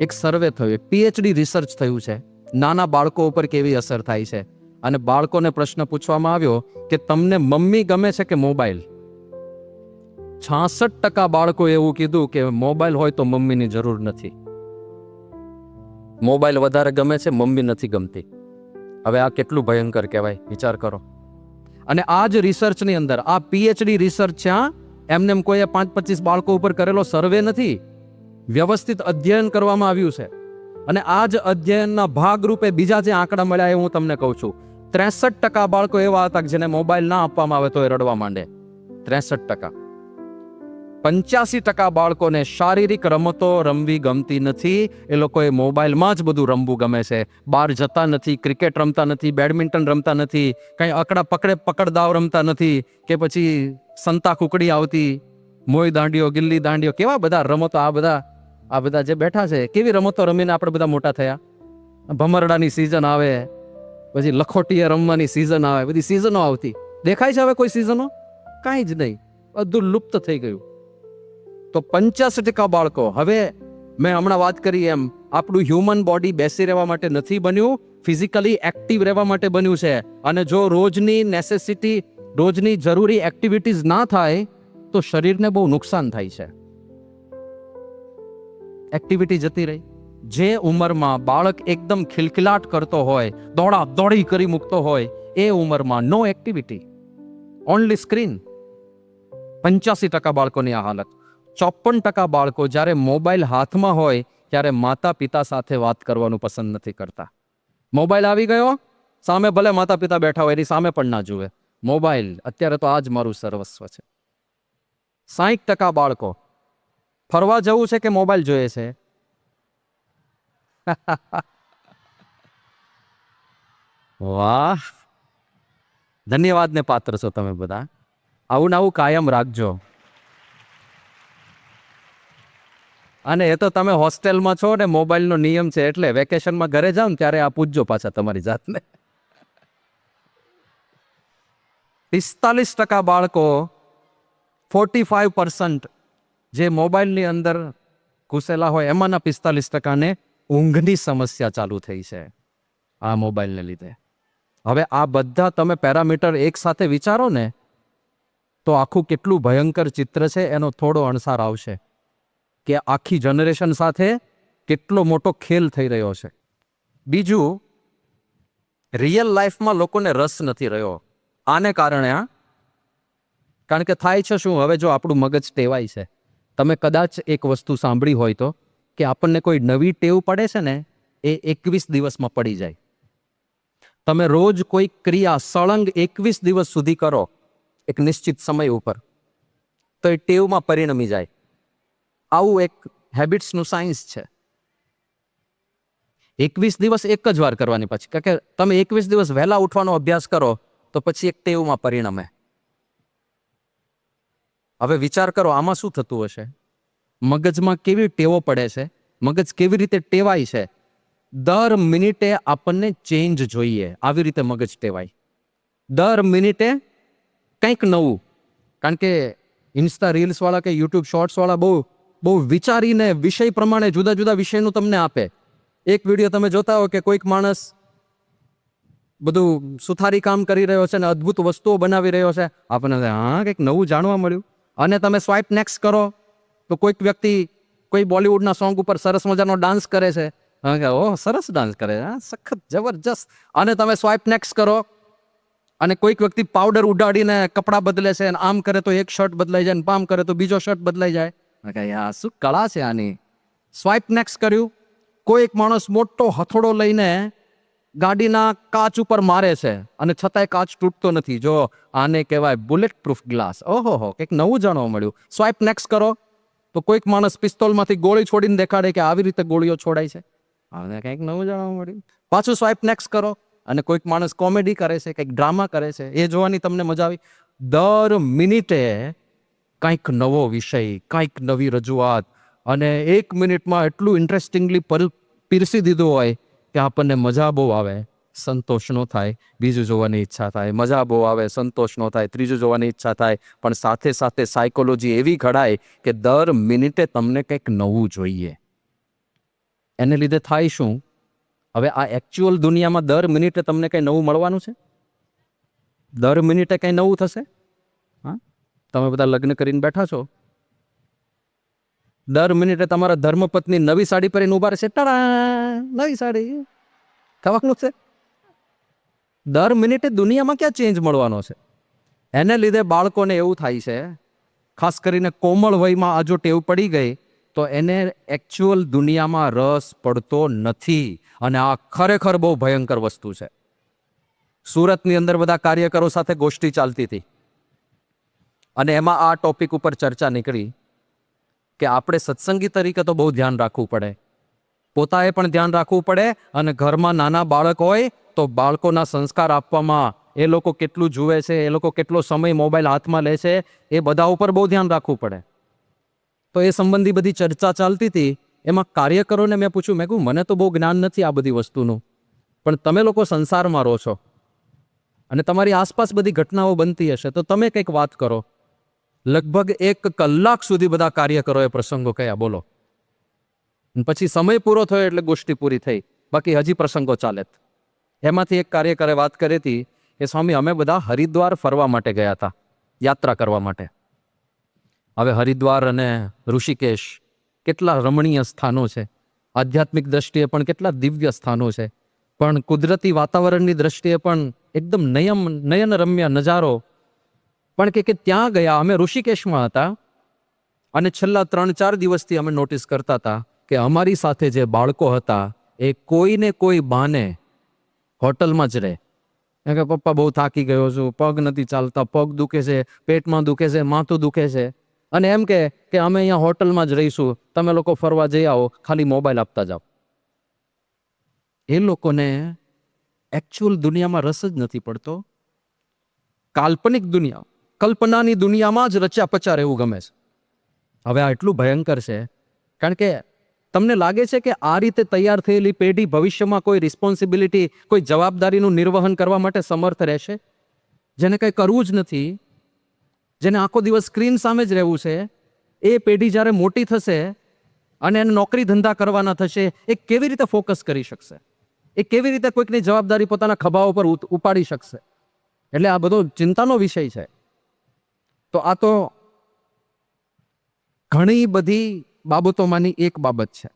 એક સર્વે થયો PhD research થયું છે. નાના બાળકો ઉપર કેવી અસર થાય છે? અને બાળકોને પ્રશ્ન પૂછવામાં આવ્યો કે તમને મમ્મી ગમે છે કે મોબાઈલ? છાસઠ ટકા બાળકો એવું કીધું કે મોબાઈલ હોય તો મમ્મીની જરૂર નથી. મોબાઈલ વધારે ગમે છે, મમ્મી નથી ગમતી. હવે આ કેટલું ભયંકર કહેવાય? વિચાર કરો. અને આ જ રિસર્ચની અંદર, આ પીએચડી રિસર્ચ છે એમને એમ કોઈએ પાંચ પચીસ બાળકો ઉપર કરેલો સર્વે નથી? વ્યવસ્થિત અધ્યયન કરવામાં આવ્યું છે. અને આ જ અધ્યયનના ભાગરૂપે બીજા જે આંકડા મળ્યા એ હું તમને કહું છું. ત્રેસઠ ટકા બાળકો એવા હતા જેને મોબાઈલ ના આપવામાં આવે તો એ રડવા માંડે. ત્રેસઠ ટકા. પંચ્યાસી ટકા બાળકોને શારીરિક રમતો રમવી ગમતી નથી. એ લોકોએ મોબાઈલમાં જ બધું રમવું ગમે છે. બહાર જતા નથી, ક્રિકેટ રમતા નથી, બેડમિન્ટન રમતા નથી, કંઈ અકડા પકડે પકડ દાવ રમતા નથી કે પછી સંતા કુકડી આવતી મોય દાંડીઓ ગિલ્લી દાંડીઓ કેવા બધા રમતો આ બધા આ બધા જે બેઠા છે, કેવી રમતો રમીને આપણે બધા મોટા થયા? ભમરડાની સિઝન આવે, પછી લખોટીએ રમવાની સિઝન આવે, બધી સિઝનો આવતી. દેખાય છે હવે કોઈ સિઝનો કાંઈ જ નહીં. બધું લુપ્ત થઈ ગયું. તો પંચ્યાસી ટકા બાળકો, હવે મેં હમણાં વાત કરી એમ, આપણું હ્યુમન બોડી બેસી રહેવા માટે નથી બન્યું ફિઝિકલી એક્ટિવ રહેવા માટે બન્યું છે. અને જો રોજની નેસેસિટી રોજની જરૂરી એક્ટિવિટીઝ ના થાય તો શરીરને બહુ નુકસાન થાય છે. એક્ટિવિટી જતી રહી. જે ઉંમરમાં બાળક એકદમ ખિલખિલાટ કરતો હોય દોડા દોડી કરી મૂકતો હોય, એ ઉંમરમાં નો એક્ટિવિટી ઓનલી સ્ક્રીન પંચ્યાસી ટકા બાળકોની આ હાલત. ચોપન ટકા બાળકો જ્યારે મોબાઈલ હાથમાં હોય, ત્યારે માતા પિતા સાથે વાત કરવાનું પસંદ નથી કરતા. મોબાઈલ આવી ગયો? સામે ભલે માતા પિતા બેઠા હોય, એની સામે પણ ના જુએ. મોબાઈલ, અત્યારે તો આ જ મારું સર્વસ્વ છે. સાહીઠ ટકા બાળકો. ફરવા જવું છે કે મોબાઈલ જોઈએ છે? વાહ! ધન્યવાદને પાત્ર છો તમે બધા. આવું આવું કાયમ રાખજો. અને એ તો તમે હોસ્ટેલમાં છો ને મોબાઈલનો નિયમ છે એટલે વેકેશનમાં ઘરે જાઓ ને ત્યારે આ પૂછજો પાછા તમારી જાતને. પિસ્તાલીસ ટકા બાળકો ફોર્ટી ફાઈવ પર્સન્ટ જે મોબાઈલની અંદર ઘૂસેલા હોય, એમાંના પિસ્તાલીસ ટકાને ઊંઘની સમસ્યા ચાલુ થઈ છે આ મોબાઈલને લીધે. હવે આ બધા તમે પેરામીટર એક સાથે વિચારો ને, તો આખું કેટલું ભયંકર ચિત્ર છે, એનો થોડો અણસાર આવશે કે આખી જનરેશન સાથે કેટલો મોટો ખેલ થઈ રહ્યો છે. બીજું, રિયલ લાઈફમાં લોકોને રસ નથી રહ્યો. આને કારણે આ કારણ કે થાય છે શું? હવે જો આપણું મગજ ટેવાય છે, તમે કદાચ એક વસ્તુ સાંભળી હોય તો કે આપણને કોઈ નવી ટેવ પડે છે ને, એ એકવીસ દિવસમાં પડી જાય. તમે રોજ કોઈ ક્રિયા સળંગ એકવીસ દિવસ સુધી કરો, એક નિશ્ચિત સમય ઉપર, તો એ ટેવમાં પરિણમી જાય. આવું એક હેબિટ્સનું સાયન્સ છે. એકવીસ દિવસ એક જ વાર કરવાની પછી, કારણ કે તમે એકવીસ દિવસ વહેલા ઉઠવાનો અભ્યાસ કરો, તો પછી એક ટેવમાં પરિણમે. હવે વિચાર કરો, આમાં શું થતું હશે? મગજમાં કેવી ટેવો પડે છે? મગજ કેવી રીતે ટેવાય છે? દર મિનિટે આપણને ચેન્જ જોઈએ, આવી રીતે મગજ ટેવાય. દર મિનિટે કંઈક નવું. કારણ કે ઇન્સ્ટા રીલ્સવાળા કે યુટ્યુબ શોર્ટ્સવાળા બહુ બહુ વિચારીને વિષય પ્રમાણે જુદા જુદા વિષયનું તમને આપે. એક વીડિયો તમે જોતા હો કે કોઈક માણસ બધું સુથારી કામ કરી રહ્યો છે ને અદ્ભુત વસ્તુઓ બનાવી રહ્યો છે. આપણને હા, કંઈક નવું જાણવા મળ્યું. અને તમે સ્વાઇપ નેક્સ્ટ કરો તો કોઈક વ્યક્તિ કોઈ બોલિવૂડના સોંગ ઉપર સરસ મજાનો ડાન્સ કરે છે. ઓહ સરસ ડાન્સ કરે છે. સખત જબરજસ્ત. અને તમે સ્વાઇપ નેક્સ્ટ કરો અને કોઈક વ્યક્તિ પાવડર ઉડાડીને કપડાં બદલે છે અને આમ કરે તો એક શર્ટ બદલાઈ જાય ને પામ કરે તો બીજો શર્ટ બદલાઈ જાય. મેં કહ્યું, શું કળા છે આની? સ્વાઇપ નેક્સ્ટ કર્યું. કોઈ એક માણસ મોટો હથોડો લઈને ગાડીના કાચ ઉપર મારે છે અને છતાંય કાચ તૂટતો નથી. જો આને કહેવાય બુલેટ પ્રૂફ ગ્લાસ ઓહો હો, કંઈક નવું જાણવા મળ્યું. સ્વાઇપ નેક્સ્ટ કરો. તો કોઈક માણસ પિસ્તોલમાંથી ગોળી છોડીને દેખાડે કે આવી રીતે ગોળીઓ છોડાય છે. આને કંઈક નવું જાણવા મળ્યું. પાછું સ્વાઇપ નેક્સ્ટ કરો. અને કોઈક માણસ કોમેડી કરે છે, કંઈક ડ્રામા કરે છે. એ જોવાની તમને મજા આવી. દર મિનિટે કંઈક નવો વિષય, કંઈક નવી રજૂઆત. અને એક મિનિટમાં એટલું ઇન્ટરેસ્ટિંગલી પીરસી દીધું હોય કે આપણને મજા બહુ આવે, સંતોષ નો થાય, બીજું જોવાની ઈચ્છા થાય. મજા બહુ આવે, સંતોષ નો થાય, ત્રીજું જોવાની ઈચ્છા થાય. પણ સાથે સાથે સાયકોલોજી એવી ઘડાય કે દર મિનિટે તમને કંઈક નવું જોઈએ. એને લીધે થાય શું? હવે આ એકચ્યુઅલ દુનિયામાં દર મિનિટે તમને કંઈ નવું મળવાનું છે? દર મિનિટે કંઈ નવું થશે? હા? તમે બધા લગ્ન કરીને બેઠા છો? દર મિનિટે તમારા ધર્મપત્ની નવી સાડી પહેરીને ઊભા રહેશે. ટાડા! નવી સાડી. થવાનું છે? દર મિનિટે દુનિયામાં ક્યાં ચેન્જ મળવાનો છે? એને લીધે બાળકોને એવું થાય છે, ખાસ કરીને કોમળ વયમાં આ જો ટેવ પડી ગઈ, તો એને એકચ્યુઅલ દુનિયામાં રસ પડતો નથી અને આ ખરેખર બહુ ભયંકર વસ્તુ છે. સુરતની અંદર બધા કાર્યકરો સાથે ગોષ્ઠી ચાલતી હતી. અને એમાં આ ટોપિક ઉપર ચર્ચા નીકળી. કે આપણે સત્સંગી તરીકે તો બહુ ધ્યાન રાખવું પડે. પોતાએ પણ ધ્યાન રાખવું પડે અને ઘરમાં નાના બાળક હોય તો બાળકોના સંસ્કાર આપવામાં એ લોકો કેટલું જુએ છે, એ લોકો કેટલો સમય મોબાઈલ હાથમાં લે છે, એ બધા ઉપર બહુ ધ્યાન રાખવું પડે. તો એ સંબંધી બધી ચર્ચા ચાલતી હતી. એમાં કાર્યકરોને મેં પૂછ્યું, મેં કહ્યું મને તો બહુ જ્ઞાન નથી આ બધી વસ્તુનું, પણ તમે લોકો સંસારમાં રહો છો અને તમારી આસપાસ બધી ઘટનાઓ બનતી હશે, તો તમે કંઈક વાત કરો. લગભગ એક કલાક સુધી બધા કાર્યકરોએ પ્રસંગો કયા? બોલો. પછી સમય પૂરો થયો એટલે ગોષ્ઠી પૂરી થઈ. બાકી હજી પ્રસંગો ચાલે એમાંથી એક કાર્યકરે વાત કરી હતી કે, સ્વામી, અમે બધા હરિદ્વાર ફરવા માટે ગયા હતા. યાત્રા કરવા માટે. હવે હરિદ્વાર અને ઋષિકેશ કેટલા રમણીય સ્થાનો છે. આધ્યાત્મિક દ્રષ્ટિએ પણ કેટલા દિવ્ય સ્થાનો છે. પણ કુદરતી વાતાવરણની દ્રષ્ટિએ પણ એકદમ નયમ, નયનરમ્ય નજારો પણ કે કે ત્યાં ગયા, અમે ઋષિકેશમાં હતા અને છેલ્લા ત્રણ ચાર દિવસથી અમે નોટિસ કરતા હતા કે અમારી સાથે જે બાળકો હતા, એ કોઈને કોઈ બાને હોટલમાં જ રહે. એમ કે, પપ્પા, બહુ થાકી ગયો છું, પગ નથી ચાલતા, પગ દુખે છે, પેટમાં દુખે છે, માથું દુખે છે. અને એમ કે કે અમે અહીંયા હોટલમાં જ રહીશું, તમે લોકો ફરવા જઈ આવો, ખાલી મોબાઈલ આપતા જાઓ. એ લોકોને એકચ્યુઅલ દુનિયામાં રસ જ નથી પડતો. કાલ્પનિક દુનિયા. કલ્પનાની દુનિયામાં જ રચ્યા પચા રહેવું ગમે છે. હવે આ એટલું ભયંકર છે, કારણ કે તમને લાગે છે કે આ રીતે તૈયાર થયેલી પેઢી ભવિષ્યમાં કોઈ રિસ્પોન્સિબિલિટી કોઈ જવાબદારીનું નિર્વહન કરવા માટે સમર્થ રહેશે? જેને કંઈ કરવું જ નથી, જેને આખો દિવસ સ્ક્રીન સામે જ રહેવું છે, એ પેઢી જ્યારે મોટી થશે અને એને નોકરી ધંધા કરવાના થશે, એ કેવી રીતે ફોકસ કરી શકશે? એ કેવી રીતે કોઈકની જવાબદારી પોતાના ખભા ઉપર ઉત- ઉપાડી શકશે? એટલે આ બધો ચિંતાનો વિષય છે. તો આ તો ઘણી બધી બાબતોમાંની એક બાબત છે.